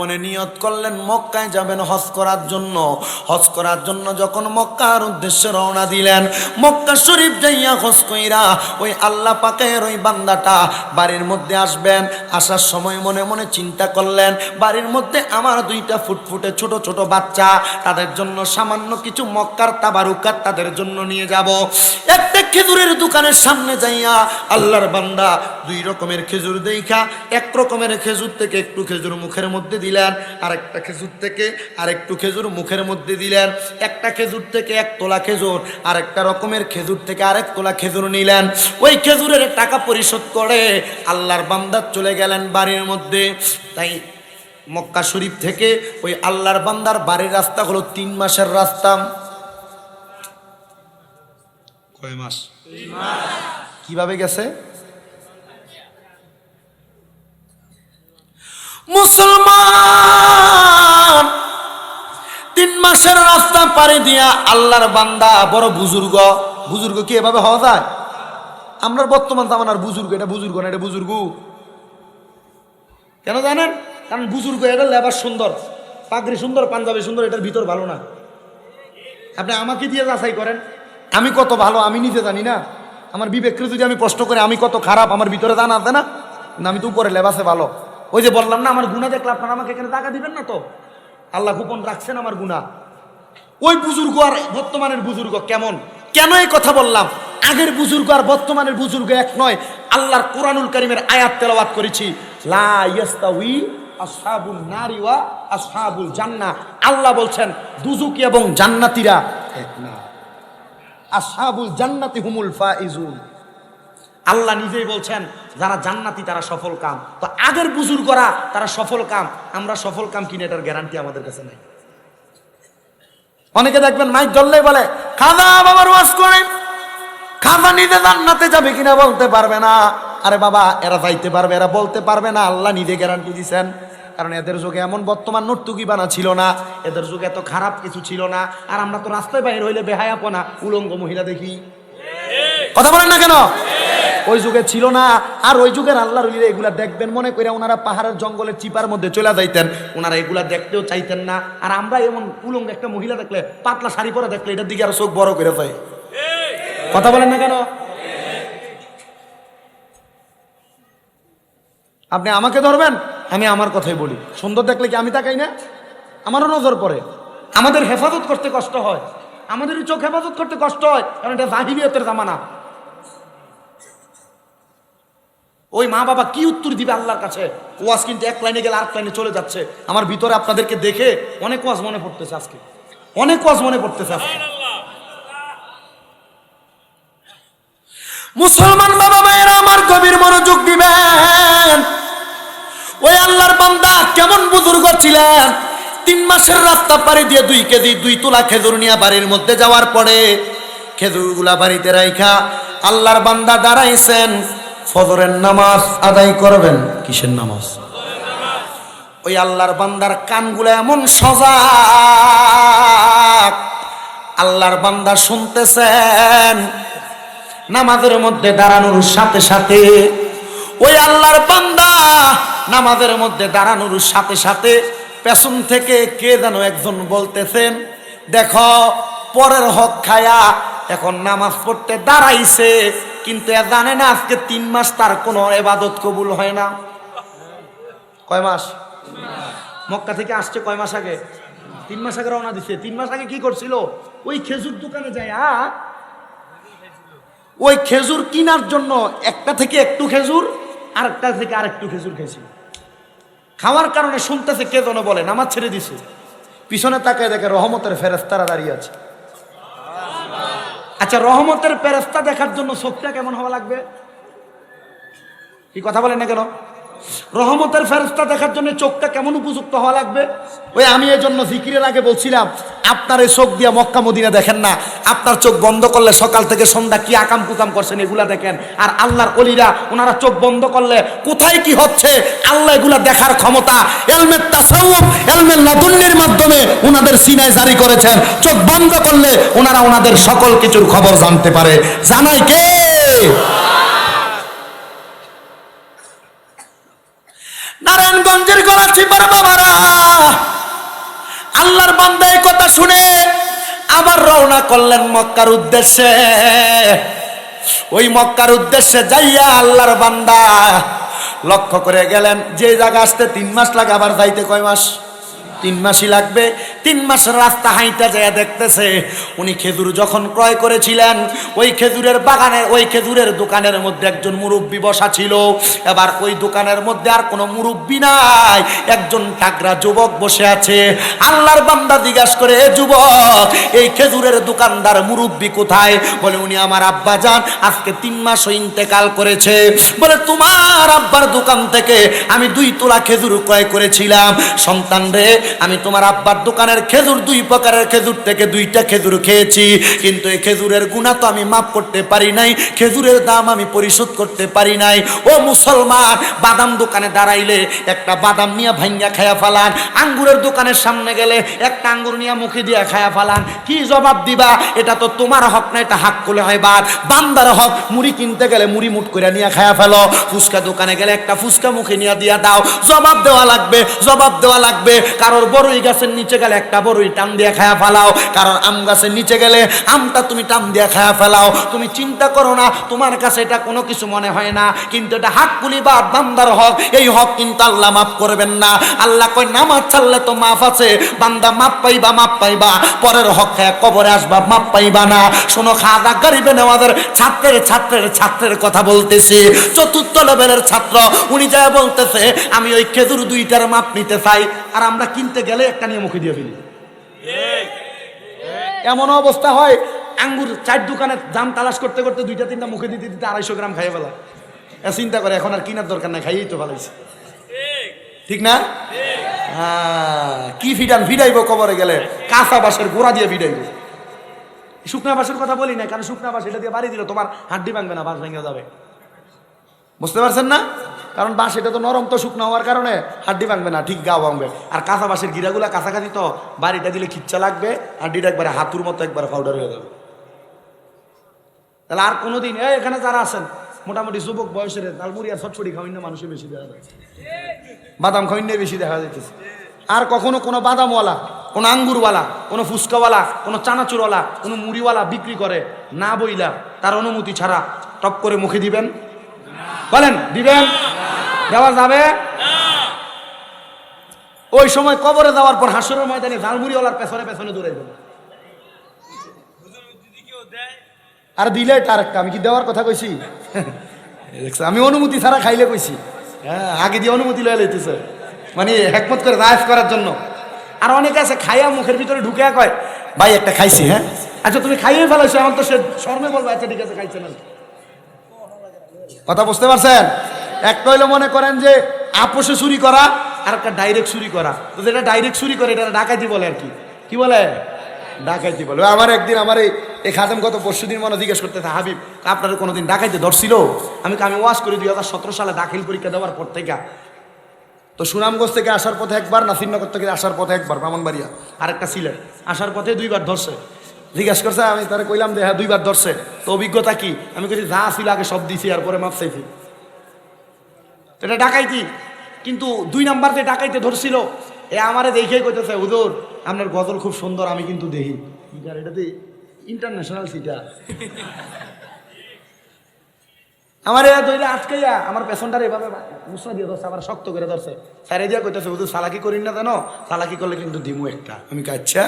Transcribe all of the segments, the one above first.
মনে নিয়ত করলেন, মক্কায় যাবেন হজ করার জন্য। হজ করার জন্য যখন মক্কার উদ্দেশ্যে রওনা দিলেন, মক্কা শরীফ যাইয়া হজ কইরা ওই আল্লাহ পাকের ওই বান্দাটা বাড়ির মধ্যে আসবেন। আসার সময় মনে মনে চিন্তা করলেন, বাড়ির মধ্যে আমার দুইটা ফুটফুটে ছোট ছোট বাচ্চা, তাদের জন্য সামান্য কিছু মক্কার তাবারুকাত তাদের জন্য নিয়ে যাব। একটা খেজুরের দোকানের সামনে যাইয়া আল্লাহর বান্দা দুই রকমের খেজুর দেখা, এক রকমের খেজুর থেকে একটু খেজুর মুখের মধ্যে দিলেন আর একটা খেজুর থেকে আর একটু খেজুর মুখের মধ্যে দিলেন, একটা খেজুর থেকে এক তোলা খেজুর আর একটা রকমের খেজুর থেকে আরেক তোলা খেজুর নিলেন। ওই খেজুরের টাকা পরিশোধ করে আল্লাহর বান্দার চলে গেলেন বাড়ির মধ্যে। তাই মক্কা শরীফ থেকে ওই আল্লাহর বান্দার বাড়ির রাস্তা হলো তিন মাসের রাস্তা। কয় মাস। কীভাবে গেছে? মুসলমান। তিন মাসের রাস্তা পাড়ি দিয়া আল্লাহর বান্দা বড় বুজুর্গ। বুজুর্গ কি এভাবে হওয়া যায়? আমরা বর্তমান জামানার বুজুর্গ, এটা বুজুর্গ না, এটা বুজুর্গ। কেন জানেন? কারণ বুজুর্গ এটা লেবার সুন্দর, পাগড়ি সুন্দর, পাঞ্জাবি সুন্দর, এটার ভিতর ভালো না। আপনি আমাকে দিয়ে যাচাই করেন, আমি কত ভালো আমি নিজে জানি না। আমার বিবেককে যদি আমি প্রশ্ন করি, আমি কত খারাপ, আমার ভিতরে জানা আছে না? না আমি তো উপরে লেবাসে ভালো। ওই যে বললাম না, আমার গুণা দেখলে আপনারা আমাকে এখানে টাকা দিবেন না তো? আল্লাহ গোপন রাখছেন আমার গুণা। ওই বুজুর্গ আর বর্তমানের বুজুর্গ কেমন? কেন এই কথা বললাম? আগের বুজুর্গ আর বর্তমানের বুজুর্গ এক নয়। আল্লাহর কোরআনুল করিমের আয়াত তেলাওয়াত করেছি। লা জান্নাহ আল্লাহ বলছেন দুজুকি এবং জান্নাতীরা এক না। আসহাবুল জান্নাতি হুমুল ফাইজুন। আল্লাহ নিজেই বলছেন, যারা জান্নাতি তারা সফল কাম। তো আগের বুজুর্গরা তারা সফল কাম। আমরা সফল কাম কিনে এটার গ্যারান্টি আমাদের কাছে নাই। অনেকে দেখবেন মাইক ধরলেই বলে, খাজা বাবার ওয়াজ করে খাজা নিজে জান্নাতে যাবে কিনা বলতে পারবে না। আরে বাবা, এরা যাইতে পারবে, এরা বলতে পারবে না। আল্লাহ নিজে গ্যারান্টি দিছেন। কারণ এদের যুগে এমন বর্তমান নর্তুকি বানা ছিল না। এদের যুগে এত খারাপ কিছু ছিল না। আর আমরা তো রাস্তায় বাইরে হইলে বেহায়াপনা, উলঙ্গ মহিলা দেখি। কথা বলেন না কেন? ওই যুগে ছিল না, আর ওই যুগের আল্লাহর উলিরা এগুলা দেখবেন, মনে করে ওনারা পাহাড়ের জঙ্গলের চিপার মধ্যে চলে যাইতেন। ওনারা এগুলা দেখতেও চাইতেন না। আর আমরা এমন উলঙ্গ একটা মহিলা দেখলে, পাতলা শাড়ি পরে দেখলে, এটার দিকে আরও চোখ বড় করে যায়। কথা বলেন না কেন? আপনি আমাকে ধরবেন? আমি আমার কথাই বলি। সুন্দর দেখলে কি আমি তাকাই না? আমারও নজর পড়ে। আমাদের হেফাজত করতে কষ্ট হয়। আমাদের চোখ হেফাজত করতে কষ্ট হয়, কারণ এটা জাহিরিয়তের জামানা। ওই মা বাবা কি উত্তর দিবে আল্লাহর কাছে? ওয়াজ কিন্তু এক লাইনে গেলে আরেক লাইনে চলে যাচ্ছে। আমার ভিতরে আপনাদেরকে দেখে অনেক ওয়াজ মনে পড়তেছে আজকে। অনেক ওয়াজ মনে পড়তেছে আজকে। মুসলমান বাবা মায়েরা আমার গভীর মনোযোগ দিবেন। ওই আল্লাহর বান্দা কেমন বুজুর্গ ছিলেন? তিন মাসের রাস্তা পাড়ি দিয়ে দুই কেজি, দুই তোলা খেজুর নিয়ে বাড়ির মধ্যে যাওয়ার পরে খেজুরগুলা বাড়িতে রাইখা আল্লাহর বান্দা দাঁড়াইছেন। ফজরের নামাজ আদায় করবেন। কিসের নামাজ? ওই আল্লাহর বান্দার কানগুলো এমন সজাগ। আল্লাহর বান্দা শুনতেছেন, নামাজের মধ্যে দাঁড়ানোর সাথে সাথে ওই আল্লাহর বান্দা নামাজের মধ্যে দাঁড়ানোর সাথে সাথে পেছন থেকে কে যেন একজন বলতেছেন, দেখো, পরের হক খায়া এখন নামাজ পড়তে দাঁড়াইছে। কিন্তু এ জানে না আজকে তিন মাস তার কোনো এবাদত কবুল হয় না। কয় মাস? মক্কা থেকে আসছে কয় মাস আগে? তিন মাস আগে রওনা দিছে। তিন মাস আগে কি করছিল? ওই খেজুর দোকানে যায়, আ? ওই খেজুর কিনার জন্য একটা থেকে একটু খেজুর, আরেকটা থেকে আরেকটু খেজুর খেয়েছিল খাওয়ার কারণে শুনতেছে কে যেন বলে, নামাজ ছেড়ে দিছে। পিছনে তাকায় দেখে রহমতের ফেরেস্তারা দাঁড়িয়ে আছে। আচ্ছা রহমতের পেরেস্তা দেখার জন্য চোখটা কেমন হওয়া লাগবে? কি কথা বলেন না কেন? রহমতের ফেরস্তা দেখার জন্য চোখটা কেমন উপযুক্ত হওয়া লাগবে? ওই আমি এই জন্য জিকিরের আগে বলছিলাম, আপনার এই চোখ দিয়ে মক্কা মদিনা দেখেন না, আপনার চোখ বন্ধ করলে সকাল থেকে সন্ধ্যা কি আকাম কুকাম করছেন এগুলা দেখেন। আর আল্লাহর অলিরা, ওনারা চোখ বন্ধ করলে কোথায় কি হচ্ছে, আল্লাহ এগুলা দেখার ক্ষমতা এলমের তাসাউফ এলমের লাদুল্লির মাধ্যমে ওনাদের সিনায় জারি করেছেন। চোখ বন্ধ করলে ওনারা ওনাদের সকল কিছুর খবর জানতে পারে। জানাই কে? নারায়ণগঞ্জ গঞ্জের গলা চিপার বাবারা। আল্লাহর বান্দা কথা শুনে আবার রওনা করলেন মক্কার উদ্দেশ্যে। ওই মক্কার উদ্দেশ্যে যাইয়া আল্লাহর বান্দা লক্ষ্য করে গেলেন, যে জায়গা আসতে তিন মাস লাগে, আবার যাইতে কয় মাস? তিন মাসই লাগবে। তিন মাসের রাস্তা হাইটা যায় দেখতেছে, উনি খেজুর যখন ক্রয় করেছিলেন, ওই খেজুরের বাগানের ওই খেজুরের দোকানের মধ্যে একজন মুরব্বী বসা ছিল। এবার ওই দোকানের মধ্যে আর কোনো মুরব্বী নাই। একজন টাকরা যুবক বসে আছে। আল্লাহর বান্দা জিজ্ঞাসা করে, "এ যুবক, এই খেজুরের দোকানদার মুরব্বী কোথায়? বলে, উনি আমার আব্বা যান, আজকে তিন মাস ইন্তেকাল করেছে। বলে, তোমার আব্বার দোকান থেকে আমি দুই তোলা খেজুর ক্রয় করেছিলাম। সন্তান রে আমি তোমার আব্বার দোকানের খেজুর দুই প্রকারের খেজুর থেকে দুইটা খেজুর খেয়েছি। কিন্তু এই খেজুরের গুণা তো আমি মাফ করতে পারি নাই, খেজুরের দাম আমি পরিশোধ করতে পারি নাই। ও মুসলমান, বাদাম দোকানে দাঁড়াইলে একটা বাদাম নিয়ে ভাঙ্গা খায়া ফালান, আঙ্গুরের দোকানের সামনে গেলে একটা আঙ্গুর নিয়ে মুখে দিয়ে খায়া ফালান। কি জবাব দিবা? এটা তো তোমার হক না, এটা হাক করলে হয় বাদ। বান্দার হক, মুড়ি কিনতে গেলে মুড়ি মুট করে নিয়ে খায়া ফেলো। ফুচকা দোকানে গেলে একটা ফুচকা মুখে নিয়ে দিয়া দাও। জবাব দেওয়া লাগবে, জবাব দেওয়া লাগবে। কারোর বড়ই গাছের নিচে গেলে একটা বড়ই টান দিয়ে খায়া ফেলাও। কারোর আম গাছের নিচে গেলে আমটা তুমি টান দিয়ে খায়া ফেলাও। তুমি চিন্তা করো না, তোমার কাছে এটা কোনো কিছু মনে হয় না। কিন্তু এটা হাক কুলি বা বান্দার হক, এই হক কিন্তু আল্লাহ মাফ করবেন না। আল্লাহ কই নামাজ ছাড়লে তো মাফ আছে। বান্দা মাপ পাইবা মাপ পাইবা। পরের হক খায় কবরে আসবা মাপ পাইবা না। শোনো, খাদা গরিবে নেওয়াদের ছাত্রের ছাত্রের ছাত্রের কথা বলতেছি। চতুর্থ লেভেলের ছাত্র, উনি যা বলতেছে, আমি ওই খেজুর দুইটার মাপ নিতে চাই। আর আমরা কিনতে গেলে একটা নিয়ে মুখে দিয়ে ফেলি। এমন অবস্থা হয় আঙ্গুর চার দোকানে দাম তালাশ করতে করতে দুইটা তিনটা মুখে দিতে দিতে আড়াইশো গ্রাম খাইয়ে ফেলা চিন্তা করে এখন আর কিনার দরকার নাই খাইয়েই তো ভালোইছে ঠিক। না? হ্যাঁ, কি ফিডান ফিডাইব কবরে গেলে? কাঁচা বাঁশের গোড়া দিয়ে ফিডাইব। শুকনা বাঁশের কথা বলি না কারণ শুকনা বাঁশ এটা দিয়ে বাড়ি দিল তোমার হাড্ডি ভাঙবে না বাঁশ ভেঙে যাবে। বুঝতে পারছেন না? কারণ বাঁশ এটা তো নরম তো শুকনো হওয়ার কারণে হাড্ডি ভাঙবে না, ঠিক গা ভাঙবে। আর কাঁচা বাঁশের গিরাগুলা কাছাকাছি তো, বাড়িটা দিলে খিচ্চা লাগবে, হাড্ডিটা একবারে হাতুর মতো একবারে পাউডার হয়ে যাবে। তাহলে আর কোনোদিন এখানে যারা আছেন, মোটামুটি যুবক বয়সের তালমুড়ি আর সটছড়ি খাওয়াইন্য মানুষের বেশি দেখা যায় বাদাম খাওয়াইন্য বেশি দেখা যাইতেছে। আর কখনো কোনো বাদামওয়ালা, কোনো আঙ্গুরওয়ালা, কোনো ফুচকাওয়ালা, কোনো চানাচুরওয়ালা, কোনো মুড়িওয়ালা বিক্রি করে না বইলা, তার অনুমতি ছাড়া টপ করে মুখে দিবেন? বলেন, দিবেন? দেওয়া যাবে? ওই সময় কবরে যাওয়ার পর হাসরের ময়দানে ঝালমুড়িওয়ালার পেছনে পেছনে দৌড়াই দেবে আর দিলে তার একটা আমি কি দেওয়ার কথা কইছি? আমি অনুমতি ছাড়া খাইলে কইছি। হ্যাঁ আগে দিয়ে অনুমতি লয়ে লইতেছে। মানে একমত করে রায়স করার জন্য। আর অনেকে আছে, খাইয়া মুখের ভিতরে ঢুকে কয়, ভাই, একটা খাইছি হ্যাঁ? আচ্ছা তুমি খাইয়ে ফেলাইছো, এখন তো সে শর্মে বলব আচ্ছা ঠিক আছে, খাইছে না কথা বুঝতে পারছেন? একটা হইল মনে করেন যে আপোষে চুরি করা, আর একটা ডাইরেক্ট চুরি করা। তো যেটা ডাইরেক্ট চুরি করে এটা ডাকাতি বলে আর কি। কি বলে? ডাকাইতি বলে। আমার একদিন আমার এই খাদেম গত পরশু দিন মনে জিজ্ঞেস করতে হাবিব, আপনার কোনোদিন ডাকাইতে ধরছিল? আমি আমি ওয়াশ করি দুই হাজার সতেরো সালে দাখিল পরীক্ষা দেওয়ার পর থেকে। তো সুনামগঞ্জ থেকে আসার পথে একবার না নাসিরনগর থেকে আসার পথে একবার, ব্রাহ্মণবাড়িয়া, আরেকটা সিলেট। আসার পথে দুইবার ধরছে। জিজ্ঞাসা করছে, আমি তারা কইলাম যে হ্যাঁ দুইবার ধরছে। তো অভিজ্ঞতা কি? আমি কইছি, যা ছিল আগে সব দিছি, আর পরে মাপ চাইছি। এটা ডাকাইতি। কিন্তু দুই নাম্বার যে ডাকাইতে ধরছিল এ আমারে দেখেই কইতেছে হুজুর আপনার গজল খুব সুন্দর আমি কিন্তু দেখি। আর এটাতে ইন্টারন্যাশনাল সিটা। আমার এরা দইলে আটকাইয়া আমার পেছনটার এভাবে মুসরা দিয়ে ধরছে আমার শক্ত করে ধরছে। স্যারে দিয়া কইতেছে হুজুর সালাকি করিন না জানো? সালাকি করলে কিন্তু দিমু একটা। আমি কা আচ্ছা।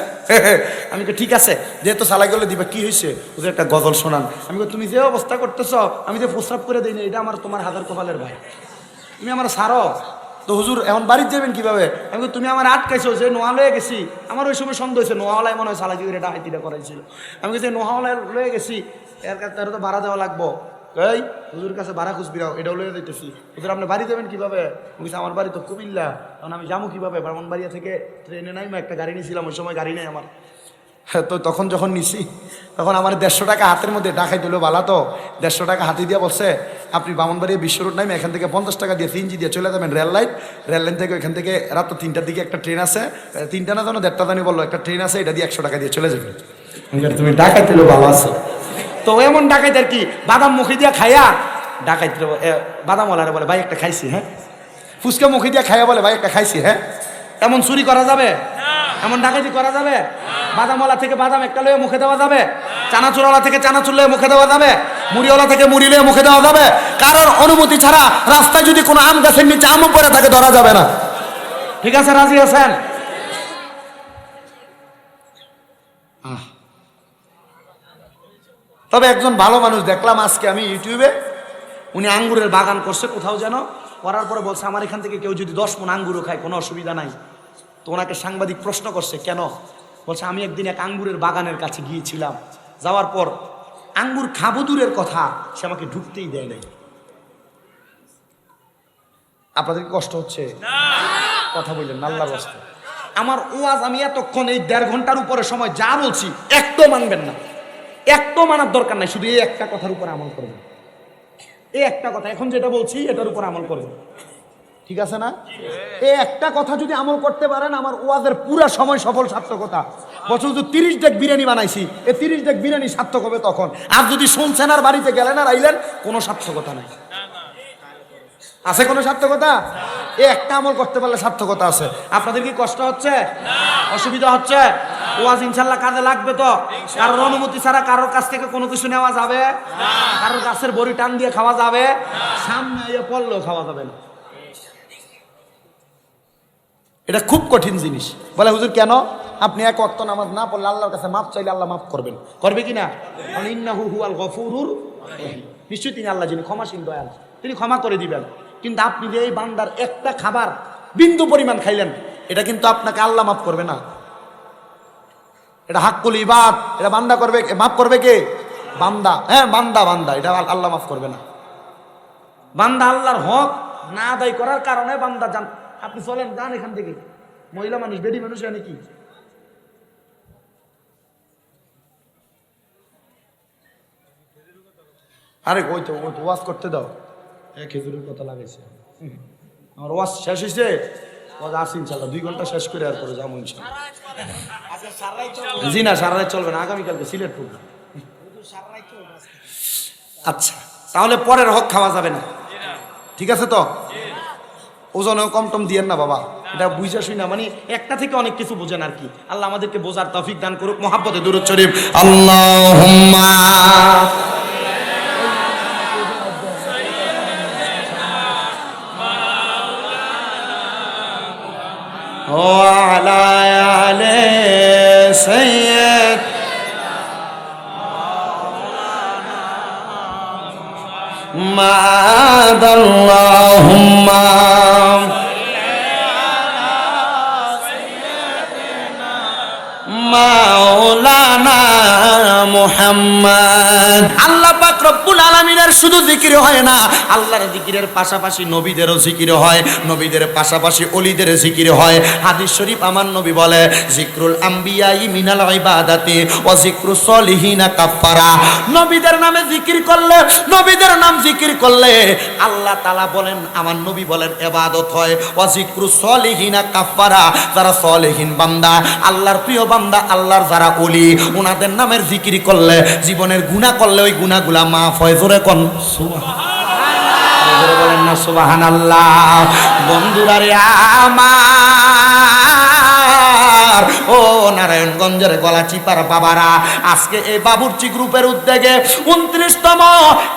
আমি কই, ঠিক আছে যেহেতু সালাকি করলে দিবা কি হয়েছে ওদের একটা গজল শোনান। আমি তুমি যে অবস্থা করতেছ আমি যে প্রস্রাব করে দিই না এটা আমার তোমার হাজার কপালের ভাই। তুমি আমার সারো। তো হুজুর এখন বাড়িতে যাবেন কীভাবে? আমি তুমি আমার আটকাইছো যে নোয়া লয়ে গেছি। আমার ওই সময় সন্দেহ হয়েছে নোয়াওয়ালায় মনে হয় সালাকি করে ডাহাইতিটা করাইছিল। আমি কাছে নোয়াওয়ালায় লয়ে গেছি এর কাছে তো ভাড়া দেওয়া লাগবো। এই হুজুর কাছে ভাড়া খুঁজবিরাও এটাও লয়ে দিতেছি হুজুর আপনি বাড়ি যাবেন কীভাবে? বলছি, আমার বাড়ি তো কুমিল্লা তখন আমি যাব কীভাবে? ব্রাহ্মণবাড়িয়া থেকে ট্রেনে নাই একটা গাড়ি নিয়েছিলাম ওই সময় গাড়ি নেই আমার। তো তখন যখন নিছি, তখন আমার দেড়শো টাকা হাতের মধ্যে ডাকাই দিল বালা তো। দেড়শো টাকা হাতে দিয়ে বলছে, আপনি বামনবাড়ি বিশ্ব রোড নামে এখান থেকে পঞ্চাশ টাকা দিয়ে সিএনজি দিয়ে চলে যাবেন রেল লাইন। রেল লাইন থেকে এখান থেকে রাত তিনটার দিকে একটা ট্রেন আছে। তিনটা না জানো দেড়টা জানি বলল, একটা ট্রেন আছে, এটা দিয়ে একশো টাকা দিয়ে চলে যাবে। তুমি ডাকাই দিল ভালো আছো? তো এমন ডাকাইতে আর কি, বাদাম মুখে দিয়া খাইয়া ডাকাই ডাকাইতে বাদাম ওলারে বলে, ভাই, একটা খাইছি হ্যাঁ? ফুচকা মুখে দিয়ে খাইয়া বলে, ভাই, একটা খাইছি হ্যাঁ? এমন চুরি করা যাবে? এমন ডাকাতি করা যাবে? বাদামওয়ালা থেকে বাদাম একটা লয়ে মুখে দেওয়া যাবে? চানাচুরওয়ালা থেকে চানাচুর লয়ে মুখে দেওয়া যাবে? মুড়িওয়ালা থেকে মুড়ি লয়ে মুখে দেওয়া যাবে? কারোর অনুমতি ছাড়া রাস্তায় যদি কোনো আম গাছের নিচে আমও পড়ে থাকে, ধরা যাবে না। ঠিক আছে, রাজি আছেন? তবে একজন ভালো মানুষ দেখলাম আজকে আমি ইউটিউবে। উনি আঙ্গুরের বাগান করছে, কোথাও যেন। করার পরে বলছে, আমার এখান থেকে কেউ যদি দশ মন আঙ্গুরও খায়, কোনো অসুবিধা নাই। তো ওনাকে সাংবাদিক প্রশ্ন করছে কেন? বলছে আমি একদিন এক আঙ্গুরের বাগানের কাছে গিয়েছিলাম। যাওয়ার পর আঙ্গুর খাব দূরের কথা সে আমাকে ঢুকতেই দেয় নাই। আপনাদের কষ্ট হচ্ছে? কথা বললেন আল্লাহর রাস্তা আমার ওয়াজ আমি এতক্ষণ এই দেড় ঘণ্টার উপরে সময় যা বলছি একটু মানবেন না। একটু মানার দরকার নাই শুধু এই একটা কথার উপরে আমল করবেন। এই একটা কথা এখন যেটা বলছি এটার উপর আমল করবেন। ঠিক আছে না? এই একটা কথা যদি আমল করতে পারেন, আমার ওয়াজের পুরা সময় সফল সার্থকতা। বছর যদি তিরিশ ডেক বিরিয়ানি বানাইছি এই তিরিশ ডেক বিরিয়ানি সার্থক হবে তখন। আর যদি শুনছেন আর বাড়িতে গেলেন আর আইলেন, কোনো সার্থকতা নাই। আছে কোনো সার্থকতা? এই একটা আমল করতে পারলে সার্থকতা আছে। আপনাদের কি কষ্ট হচ্ছে? অসুবিধা হচ্ছে? ওয়াজ ইনশাল্লাহ কাজে লাগবে তো? কারোর অনুমতি ছাড়া কারোর কাছ থেকে কোনো কিছু নেওয়া যাবে? কারোর গাছের বড়ি টান দিয়ে খাওয়া যাবে? সামনে এ পড়লেও খাওয়া যাবে না। এটা খুব কঠিন জিনিস। বলে, হুজুর, কেন? আপনি এক অক্ত নামাজ না পড়লে আল্লাহর কাছে মাফ চাইলে আল্লাহ মাফ করবেন। করবে কি না? ইন্নাহু হুয়াল গফুরুর। নিশ্চয়ই তিনি আল্লাহ যিনি ক্ষমাসীন দয়াল। তিনি ক্ষমা করে দিবেন। কিন্তু আপনি যে এই বান্দার একটা খাবার বিন্দু পরিমাণ খাইলেন, এটা কিন্তু আপনাকে আল্লাহ মাফ করবে না। এটা হাক্কুল ইবাদ। এটা বান্দা করবে মাফ করবে কে? বান্দা। হ্যাঁ বান্দা বান্দা। এটা আল্লাহ মাফ করবে না। বান্দা আল্লাহর হক না আদায় করার কারণে বান্দা আপনি চলেন, যান এখান থেকে। মহিলা মানুষ বেডি মানুষ জানে কি আরে ওই তো ওই তো ওয়াজ করতে দাও। হ্যাঁ খেজুরের কথা লাগাইছে। আমার ওয়াশ শেষ হয়েছে ওয়াজ আসি ইনশাল্লাহ দুই ঘণ্টা শেষ করে আর পরে যাব ইনশাল্লাহ জি না সারা রাত চলবে না, আগামীকালকে সিলেট প্রোগ্রাম আচ্ছা তাহলে পরের হক খাওয়া যাবে না। ঠিক আছে তো? ওজনেও কম টম দিয়েন না বাবা। এটা বুঝা শুই না মানে একটা থেকে অনেক কিছু বোঝেন আর কি। আল্লাহ আমাদেরকে বোঝার তফিক দান করুক, মহাব্বতে দুরুদ শরীফ। আল্লাহ ও আলায়া মাদাল্লাহুম্মা মাওলানা মুহাম্মদ। আল্লাহ পাক রব্বুল আলামিনের শুধু জিকির হয় না, আল্লাহর জিকিরের পাশাপাশি নবীদেরও জিকির হয়, নবীদের পাশাপাশি অলিদের জিকির হয়। হাদিস শরীফ আমার নবী বলে জিক্রুল আম্বিয়াই মিনাল ইবাদাতি ওয়া জিক্রু সলিহিনা কাফারা নবীদের নামে জিকির করলে, নবীদের নাম জিকির করলে আল্লাহ তাআলা বলেন, আমার নবী বলেন ইবাদত হয়। ওয়া জিক্রু সলিহিনা কাফারা যারা সলিহিন বান্দা, আল্লাহর প্রিয় বান্দা আল্লাহর যারা অলি ওনাদের নামের জিকির করলে, জীবনের গুণা করলে ওই গুণাগুলা মাফ হয়। জোরে কন। বলেন না সুবাহান আল্লাহ বন্ধুরা রে আমার ও নারায়ণগঞ্জের গলা চিপার বাবারা, আজকে এই বাবুর্চি গ্রুপের উদ্যোগে উনত্রিশতম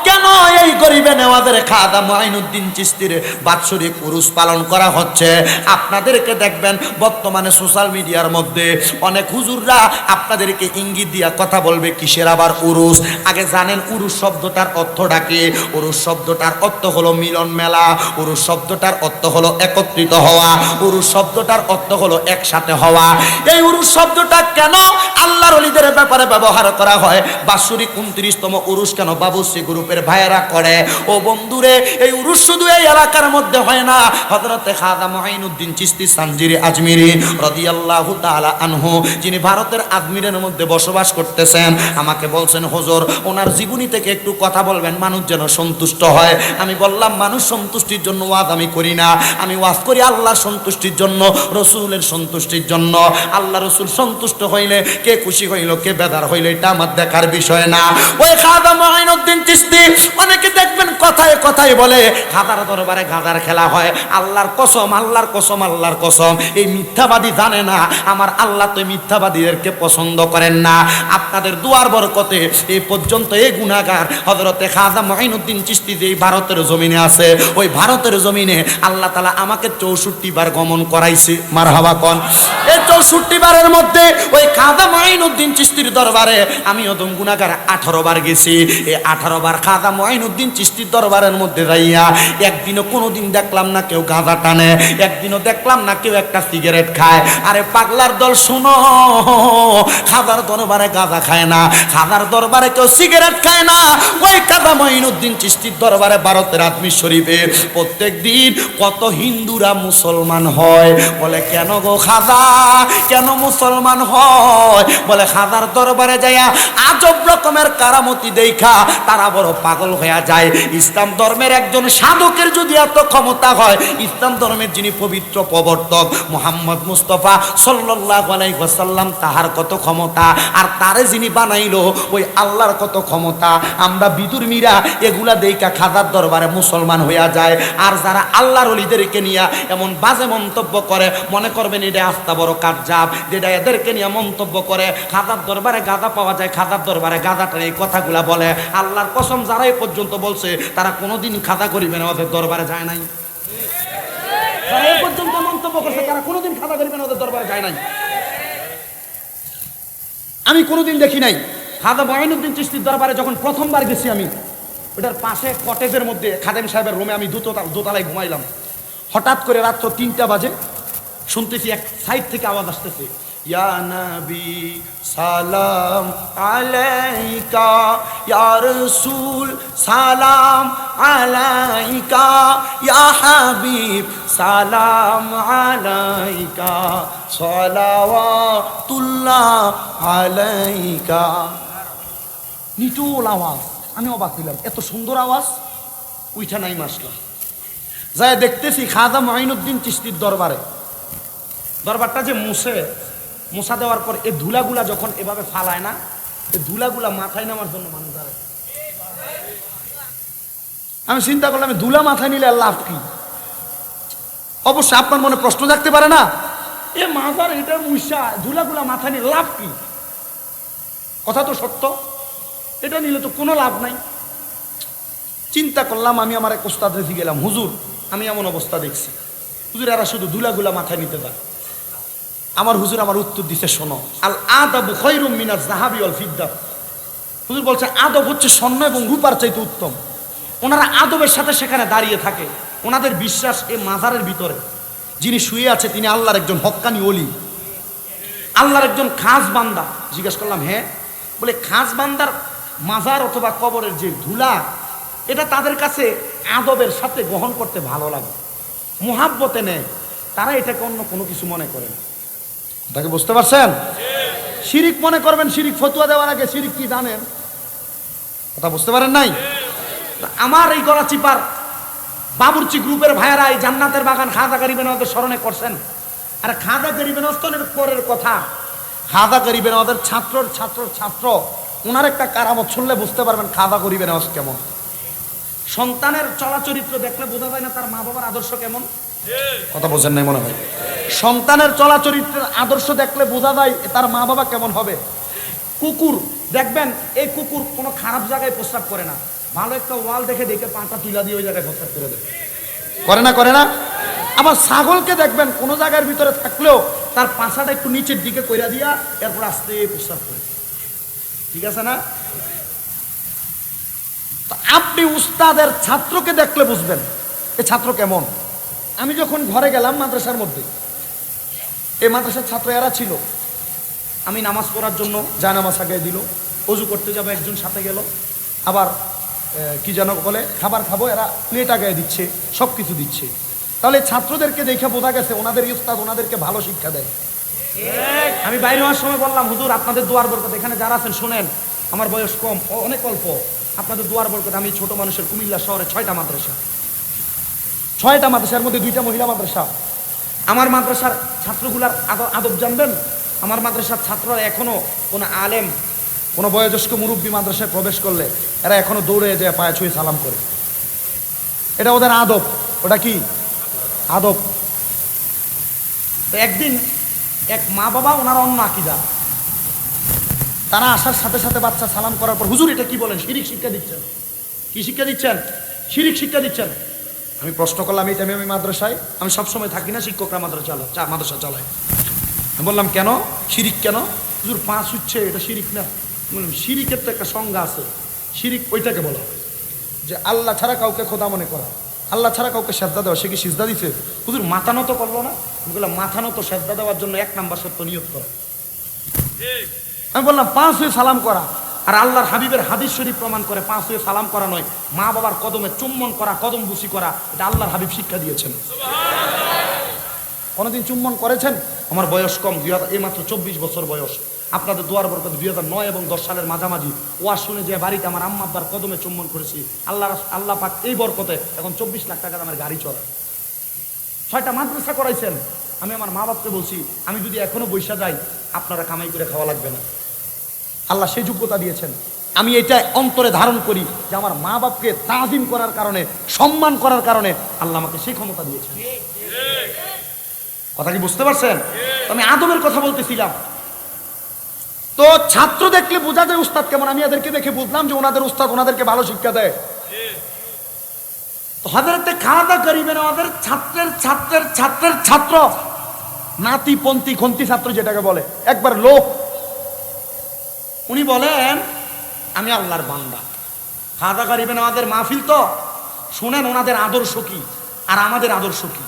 কেন এই গরিবে নেওয়াদের খাদা মাইনুদ্দিন চিস্তির বাৎসরিক পুরুষ পালন করা হচ্ছে? আপনাদেরকে দেখবেন বর্তমানে সোশ্যাল মিডিয়ার মধ্যে অনেক হুজুররা আপনাদেরকে ইঙ্গিত দিয়া কথা বলবে, কিসের আবার উরুস? আগে জানেন উরুস শব্দটার অর্থটা কি? উরুস শব্দটার অর্থ হলো মিলন মেলা, উরুস শব্দটার অর্থ হলো একত্রিত হওয়া, উরুস শব্দটার অর্থ হলো একসাথে হওয়া। এই উরুস শব্দটা কেন আল্লাহর অলিদের ব্যাপারে ব্যবহার করা হয়? বাৎসরিক উনত্রিশতম উরুস কেন বাবুসি গ্রুপের ভাইয়েরা করে? ও বন্ধুরে, এই উরুস শুধু এই এলাকার মধ্যে হয় না। হজরতে খাদা মহিনুদ্দিন চিস্তি সানজিরি আজমিরি রদিয়াল্লাহু তাআলা আনহু, যিনি ভারতের আজমিরের মধ্যে বসবাস করতেছেন, আমাকে বলছেন, হজর, ওনার জীবনী থেকে একটু কথা বলবেন, মানুষ যেন সন্তুষ্ট হয়। আমি বললাম, মানুষ সন্তুষ্টির জন্য ওয়াজ আমি করি না। আমি ওয়াজ করি আল্লাহ সন্তুষ্টির জন্য, রসুলের সন্তুষ্টির জন্য। আল্লাহ রসুল সন্তুষ্ট হইলে, কে খুশি হইল, কে বেদার হইলে, এটা আমার দেখার বিষয় না। ওই খাদা মহিনুদ্দিন চিস্তি অনেকে দেখবেন কথায় কথায় বলে খাদার দরবারে গাদার খেলা হয়, আল্লাহর কসম আল্লাহর কসম আল্লাহর কসম। এই মিথ্যাবাদী জানে না, আমার আল্লাহ তো মিথ্যাবাদীদেরকে পছন্দ করেন না। আপনাদের দুয়ার বরকতে এই পর্যন্ত এই গুণাগার হজরতে খাজা মহিনুদ্দিন চিস্তি যে ভারতের জমিনে আছে, ওই ভারতের জমিনে আল্লাহ তালা আমাকে চৌষট্টি বার গমন করাইছে। মার হাবা কন। এই বারের মধ্যে ওই খাজা মহিনুদ্দিন চিস্তির দরবারে আমি ওদম গুণাগার আঠারো বার গেছি। এই আঠারো বার খাজা মহিনুদ্দিন চিস্তির দরবারের মধ্যে যাইয়া একদিনও কোনোদিন দেখলাম না কেউ গাঁজা টানে, একদিনও দেখলাম না কেউ একটা সিগারেট খায়। আরে পাগলার দল, শুনো খাবার দরবারে গাঁজা খায় না খাবার দরবারে কেউ সিগারেট খায় না। ওই কাদা মঈনুদ্দিন চিস্তির দরবারে ভারতের আদমি শরীফে প্রত্যেক দিন কত হিন্দুরা মুসলমান হয়। বলে, কেন গো খাজা কেন মুসলমান হয়? বলে খাজার দরবারে যাইয়া আজব রকমের কারামতি দেখা তারা বড় পাগল হয়ে যায়। ইসলাম ধর্মের একজন সাধকের যদি এত ক্ষমতা হয়, ইসলাম ধর্মের যিনি পবিত্র প্রবর্তক মোহাম্মদ মুস্তফা সাল্লাল্লাহু আলাইহি ওয়াসাল্লাম, তাহার কত ক্ষমতা? আর তারে যিনি বানাইলো, ওই আল্লাহর কত ক্ষমতা? আমরা বিদুর মীরা এগুলা দেইকা খাজার দরবারে মুসলমান হইয়া যায়। আর যারা আল্লাহর অলিদেরকে নিয়ে এমন বাজে মন্তব্য করে, মনে করবেন এটা আস্তা বড় কার্যাব যেটা এদেরকে নিয়ে মন্তব্য করে। খাজার দরবারে গাঁদা পাওয়া যায়, খাজার দরবারে গাঁদাটা এই কথাগুলা বলে। আল্লাহর কসম যারা এই পর্যন্ত বলছে, তারা কোনোদিন খাজা করিবে না ওদের দরবারে যায় নাই। যারা পর্যন্ত মন্তব্য করছে কোনোদিন খাজা করিবে ওদের দরবারে যায় নাই। আমি কোনোদিন দেখি নাই, খাজা মঈনুদ্দিন চিস্তির দরবারে যখন প্রথমবার গেছি আমি, ওটার পাশে কটেজের মধ্যে খাদেম সাহেবের রুমে আমি দুটো দোতলায় ঘুমাইলাম। হঠাৎ করে রাত্র তিনটা বাজে শুনতেছি এক সাইড থেকে আওয়াজ আসতেছে। ইয়া নবী সালাম আলাইকা, ইয়া রাসূল সালাম আলাইকা, ইয়া হাবিব সালাম আলাইকা, সালাওয়াতুল্লাহ আলাইকা। নিটুল আওয়াজ, আমি অবাক হইলাম, এত সুন্দর আওয়াজ? উইঠা নাই মাসলা যাই দেখতেছি খাজা মঈনুদ্দিন চিস্তির দরবারে। দরবারটা যে মুছে, মুছা দেওয়ার পর এই ধুলাগুলা যখন এভাবে ফালায় না এই ধুলাগুলা মাথায় নেওয়ার জন্য মানুষ দাঁড়ায়। আমি চিন্তা করলাম ধুলা মাথায় নিলে আর লাভ কি? অবশ্যই আপনার মনে প্রশ্ন থাকতে পারে না। এ মাথার এটা মুসা ধুলাগুলা মাথায় নিয়ে লাভ কি? কথা তো সত্য, এটা নিলে তো কোনো লাভ নাই। চিন্তা করলাম, আমি আমার এক ওস্তাদ রেখে গেলাম, হুজুর, আমি এমন অবস্থা দেখছি। হুজুর, এরা শুধু ধুলাগুলা মাথায় নিতে পারে। আমার হুজুর আমার উত্তর দিছে, শোনো। আল আদব খৈরুম মিনাজ জাহাবি অল ফিদ্দা হুজুর বলছে, আদব হচ্ছে স্বর্ণ এবং রূপার চাইতে উত্তম। ওনারা আদবের সাথে সেখানে দাঁড়িয়ে থাকে। ওনাদের বিশ্বাস এই মাজারের ভিতরে। যিনি শুয়ে আছে, তিনি আল্লাহর একজন হক্কানি অলি আল্লাহর একজন খাস বান্দা। জিজ্ঞেস করলাম হ্যাঁ? বলে, খাস বান্দার মাজার অথবা কবরের যে ধুলা, এটা তাদের কাছে আদবের সাথে গ্রহণ করতে ভালো লাগে। মোহাব্বতে নেয় তারা এটাকে অন্য কোনো কিছু মনে করে না। তাকে বুঝতে পারছেন? শিরিক মনে করবেন, শিরিক ফতুয়া দেওয়ার আগে শিরিক কি জানেন? কথা বুঝতে পারেন নাই? আমার এই গলা চিপার বাবুরচি গ্রুপের ভাইয়েরা এই জান্নাতের বাগান খাজা গরিবেন ওদের স্মরণে করছেন। আর খাজা গরিবেন অস্তনের পরের কথা। খাজা গরিবেন ওদের ছাত্রর ছাত্রর ছাত্র ওনার একটা কারামত শুনলে বুঝতে পারবেন খাজা গরিবেন আওয়াজ কেমন। সন্তানের চলাচরিত্র দেখলে বোঝা যায় না তার মা বাবার আদর্শ কেমন। কথা বোঝেন নাই মনে হয়। সন্তানের চলাচরিত্রের আদর্শ দেখলে বোঝা যায় তার মা বাবা কেমন হবে। কুকুর, দেখবেন এই কুকুর কোনো খারাপ জায়গায় প্রস্রাব করে না। ভালো একটা ওয়াল দেখে দেখে পাটা তুলা দিয়ে ওই জায়গায় প্রস্রাব করে দেবে। করে না করে না? আবার ছাগলকে দেখবেন কোনো জায়গার ভিতরে থাকলেও তার পাছাটা একটু নিচের দিকে কইরা দিয়া এরপর আস্তে প্রস্রাব করে ঠিক আছে না? তো আপনি উস্তাদের ছাত্রকে দেখলে বুঝবেন, এ ছাত্র কেমন? আমি যখন ঘরে গেলাম মাদ্রাসার মধ্যে এই মাদ্রাসার ছাত্র এরা ছিল। আমি নামাজ পড়ার জন্য যা নামাজ আগে দিল, অজু করতে যাবে, একজন সাথে গেল। আবার কি যেন বলে, খাবার খাব, এরা প্লেট আগায় দিচ্ছে সব কিছু দিচ্ছে। তাহলে ছাত্রদেরকে দেখে বোঝা গেছে, ওনাদের উস্তাদ ওনাদেরকে ভালো শিক্ষা দেয়। আমি বাইরে হওয়ার সময় বললাম, হুজুর, আপনাদের দুয়ার বরকত, এখানে যারা আছেন, শোনেন, আমার বয়স কম অনেক অল্প। আপনাদের দুয়ার বরকত, আমি ছোট মানুষের কুমিল্লা শহরে ছয়টা মাদ্রাসা। ছয়টা মাদ্রাসার মধ্যে দুইটা মহিলা মাদ্রাসা। আমার মাদ্রাসার ছাত্রগুলার আদ- আদব জানবেন? আমার মাদ্রাসার ছাত্ররা এখনও কোনো আলেম, কোনো বয়োজ্যেষ্ঠ মুরব্বী মাদ্রাসায় প্রবেশ করলে এরা এখনও দৌড়ে যায় পায়ে ছুঁয়ে সালাম করে। এটা ওদের আদব। ওটা কি? আদব। একদিন এক মা বাবা ওনার অন্য আকিদা। তারা আসার সাথে সাথে বাচ্চা সালাম করার পর, হুজুর, এটা কি বলেন? শিরিক শিক্ষা দিচ্ছেন? কি শিক্ষা দিচ্ছেন? শিরিক শিক্ষা দিচ্ছেন। আমি প্রশ্ন করলাম, এই টাইমে আমি মাদ্রাসায়? আমি সবসময় থাকি না, শিক্ষকরা মাদ্রাসা চালায়, চা- মাদ্রাসা চালায়। আমি বললাম, কেন? শিরিক কেন? হুজুর, পাঁচ হচ্ছে, এটা শিরিক না। বললাম, শিরিকের তো একটা সংজ্ঞা আছে। শিরিক ওইটাকে বলা হয় যে আল্লাহ ছাড়া কাউকে খোদা মনে করা। আল্লাহ ছাড়া কাউকে শ্রদ্ধা দেওয়া। সে কি সিজদা দিছে? হুজুর, মাথা নত করল না। আমি বললাম, মাথা নত শ্রদ্ধা দেওয়ার জন্য এক নাম্বার সত্য নিয়োগ করা। আমি বললাম, পাঁচ হয়ে সালাম করা। আর আল্লাহর হাবিবের হাদিস শরীফ প্রমাণ করে পাঁচ হয়ে সালাম করা নয়, মা বাবার কদমে চুম্বন করা, কদম বুসি করা, এটা আল্লাহর হাবিব শিক্ষা দিয়েছেন। কোনোদিন চুম্বন করেছেন? আমার বয়স কম, দুই হাজার এই মাত্র চব্বিশ বছর বয়স। আপনাদের দুয়ার বরকত দুই হাজার নয় এবং দশ সালের মাঝামাঝি। ওয়াজ শুনে যে বাড়িতে আমার আম্মা আব্বার কদমে চুম্বন করেছি আল্লাহ আল্লাহ পাক এই বরকতে এখন চব্বিশ লাখ টাকা আমার গাড়ি চলে ছয়টা মাদ্রাসা করাইছেন। আমি আমার মা বাপকে বলছি, আমি যদি এখনও বৈশা যাই, আপনারা কামাই করে খাওয়া লাগবে না। আল্লাহ সেই যোগ্যতা দিয়েছেন। আমি এটা অন্তরে ধারণ করি যে আমার মা বাপকে তাজিম করার কারণে, সম্মান করার কারণে আল্লাহ আমাকে সেই ক্ষমতা দিয়েছেন। কথা কি বুঝতে পারছেন? আমি আদমের কথা বলতেছিলাম। তো ছাত্র দেখলে বোঝা যায় উস্তাদ কেমন, আমি এদেরকে দেখে বুঝলাম যে ওনাদের উস্তাদ ওনাদেরকে ভালো শিক্ষা দেয়। তো হজরতে খাওয়া করিবেন আমাদের ছাত্রের ছাত্রের ছাত্রের ছাত্র নাতি পন্থী খন্তি ছাত্র যেটাকে বলে, একবার লোক উনি বলেন, আমি আল্লাহর বান্দা। খাওয়া করিবেন আমাদের মাহফিল তো? শুনেন, ওনাদের আদর্শ কি? আর আমাদের আদর্শ কি?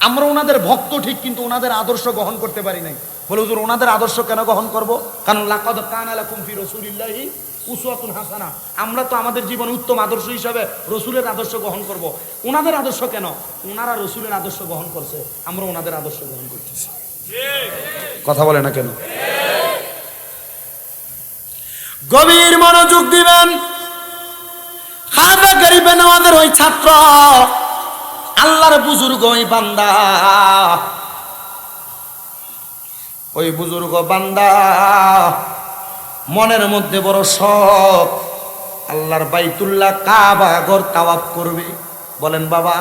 আমরা ওনাদের ভক্ত ঠিক, কিন্তু ওনাদের আদর্শ গ্রহণ করতে পারি নাই। বলে, হুজুর, ওনাদের আদর্শ কেন গ্রহণ করব? কারণ, লাকাদ কানা লাকুম ফি রাসূলিল্লাহি উসওয়াতুন হাসানা। আমরা তো আমাদের জীবনে উত্তম আদর্শ হিসাবে রসুলের আদর্শ গ্রহণ করব। ওনাদের আদর্শ কেন? ওনারা রসুলের আদর্শ গ্রহণ করছে, আমরা ওনাদের আদর্শ গ্রহণ করতেছি। কথা বলে না কেন? গভীর মনোযোগ দিবেন। খাদা করিবেন আমাদের ওই ছাত্র, আল্লাহর বুজুর্গ ওই বান্দা। ওই বুজুর্গ বান্দা, মনের মধ্যে বড় শখ। আল্লাহর বাইতুল্লাহ কাবা ঘর তাওয়াব করবে। বলেন, বাবা,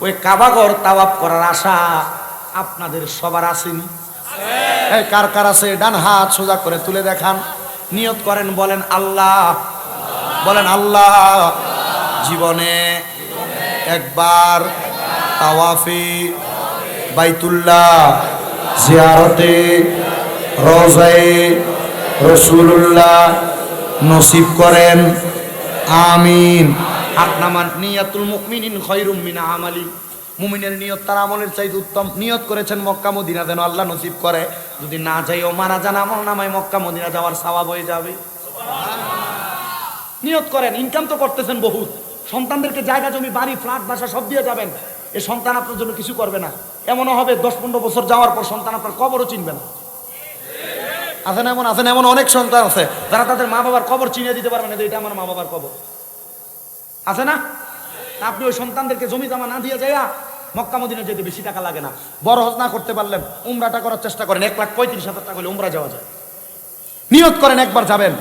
ওই কাবা ঘর তাওয়াব করার আশা আপনাদের সবার আসেনি? কার কার আছে? ডান হাত সোজা করে তুলে দেখান। নিয়ত করেন, বলেন আল্লাহ। বলেন আল্লাহ। জীবনে একবার তাওয়াফে, বাইতুল্লাহ, জিয়ারতে, রোজায়ে রসুল্লাহ নসিব করেন। আমিন। আপনার নিয়াতুল মুকমিনিন খৈরুম মিন আমালি। মুমিনের নিয়ত, তার আমলের চাইতে উত্তম নিয়ত করেছেন মক্কা, মদিনা, যেন আল্লাহ নসিব করে। যদি না যাই ও মারা যান, আমল নামায় মক্কা, মদিনা যাওয়ার সওয়াব হয়ে যাবে। নিয়ত করেন, ইনকাম তো করতেছেন বহুত। সন্তানদেরকে জায়গা, জমি, বাড়ি, ফ্ল্যাট, বাসা সব দিয়ে যাবেন। এ সন্তান আপনার জন্য কিছু করবে না। এমনও হবে, দশ পনেরো বছর যাওয়ার পর সন্তান আপনার কবরও চিনবে না। আছে না এমন, আছে না এমন অনেক সন্তান আছে, যারা তাদের মা বাবার কবর চিনিয়ে দিতে পারবে না যে এটা আমার মা বাবার কবর। আছে না? আপনি ওই সন্তানদেরকে জমি জমা না দিয়ে যাইয়া মক্কা মদিনা যেতে বেশি টাকা লাগে না। বড় হজ না করতে পারলেন উমরাটা করার চেষ্টা করেন। এক লাখ পঁয়ত্রিশ হাজার টাকা হলে উমরা যাওয়া যায়। নিয়ত করেন, একবার যাবেন।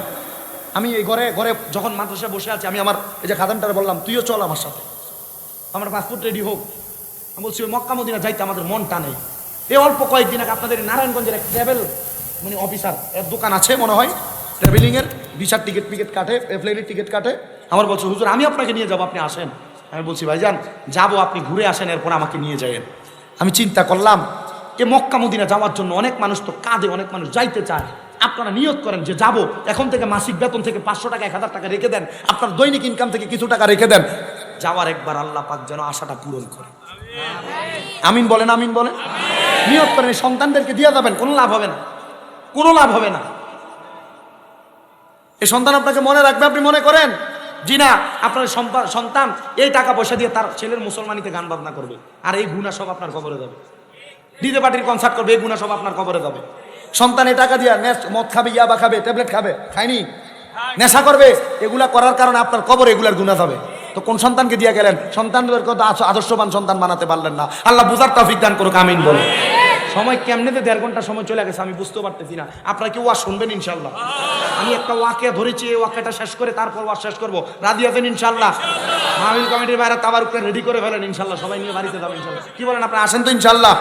আমি এই ঘরে ঘরে যখন মাদ্রাসায় বসে আছি, আমি আমার এই যে খাদানটার বললাম, তুইও চল আমার সাথে। আমার পাসপোর্ট রেডি হোক। আমি বলছি, ওই মক্কা মদিনা যাইতে আমাদের মনটা নেই। এই অল্প কয়েকদিন আগে আপনাদের নারায়ণগঞ্জের এক ট্রাভেল মানে অফিসার এর দোকান আছে মনে হয় ট্রাভেলিংয়ের ভিসার টিকিট টিকিট কাটে এফ্লাইনের টিকিট কাটে। আমার বলছে, হুজুর, আমি আপনাকে নিয়ে যাব, আপনি আসেন। আমি বলছি, ভাইজান, যাব, আপনি ঘুরে আসেন, এরপর আমাকে নিয়ে যাবেন আমি চিন্তা করলাম, এ মক্কা, মদিনা যাওয়ার জন্য অনেক মানুষ তো কাঁদে, অনেক মানুষ যাইতে চায়। আপনারা নিয়ত করেন যে যাব, এখন থেকে মাসিক বেতন থেকে পাঁচশো টাকা, এক হাজার টাকা রেখে দেন, আপনার দৈনিক ইনকাম থেকে কিছু টাকা রেখে দেন। যাওয়ার একবার আল্লাহ পাক যেন আশাটা পূরণ করে। আমিন বলেন আমিন বলেন। নিয়ত করেন, এই সন্তানদেরকে দিয়ে যাবেন, কোনো লাভ হবে না। কোনো লাভ হবে না। এই সন্তান আপনাকে মনে রাখবে, আপনি মনে করেন জি না আপনার সন্তান, এই টাকা পয়সা দিয়ে তার ছেলের মুসলমানিতে গান বাজনা করবে। আর এই গুণা সব আপনার কবরে যাবে। ডিজে পার্টির কনসার্ট করবে, এই গুণা সব আপনার কবরে যাবে। সন্তান এই টাকা দিয়ে নেশ মদ খাবে, ইয়াবা খাবে ট্যাবলেট খাবে, খায়নি? নেশা করবে, এগুলা করার কারণে আপনার কবরে এগুলার গুণা যাবে। তো কোন সন্তানকে দিয়ে গেলেন? সন্তানদেরকে তো আদর্শ- আদর্শবান সন্তান বানাতে পারলেন না। আল্লাহ বুঝার তৌফিক দান করুক, আমিন বলে। সময় কেমনেতে দেড় ঘণ্টা সময় চলে গেছে আমি বুঝতে পারতেছি না। আপনারা কি ওয়া শুনবেন ইনশাল্লাহ আমি একটা ওয়াকে ধরেছি এই ওয়াকেটা শেষ করে তারপর ওয়া শেষ করব। রাজি আছেন ইনশাল্লাহ মাহবিল কমিটির বাইরে তাবারুকটা রেডি করে ফেলেন ইনশাল্লাহ সবাই নিয়ে বাড়িতে যাবেন ইনশাল্লাহ কি বলেন আপনারা আসেন তো ইনশাল্লাহ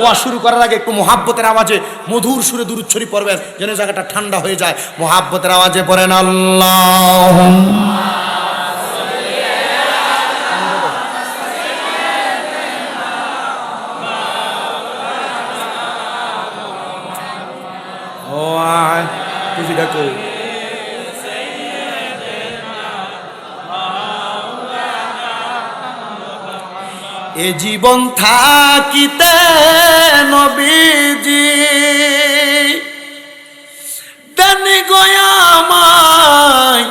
ওয়া শুরু করার আগে একটু মোহাব্বতের আওয়াজে মধুর সুরে দূরচ্ছরি পড়বেন যেন জায়গাটা ঠান্ডা হয়ে যায়। মোহাব্বতের আওয়াজে পড়েন আল্লাহ এ জীবন থাকিতে নবীজি। তেনি গয়ামায়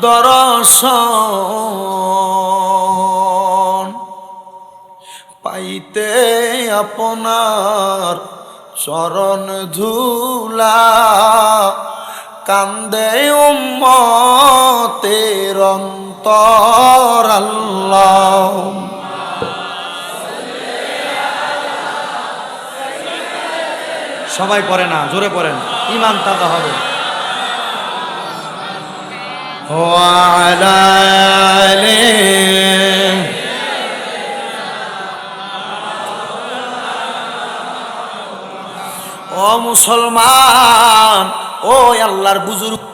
দর্শন। পাইতে আপনার চরণ ধুলা। কান্দে উম্মতের অন্তর আল্লাহ। সবাই পড়ে না জোরে পড়েন। ইমান তাজা হবে। ও মুসলমান ও আল্লাহর বুজুর্গ।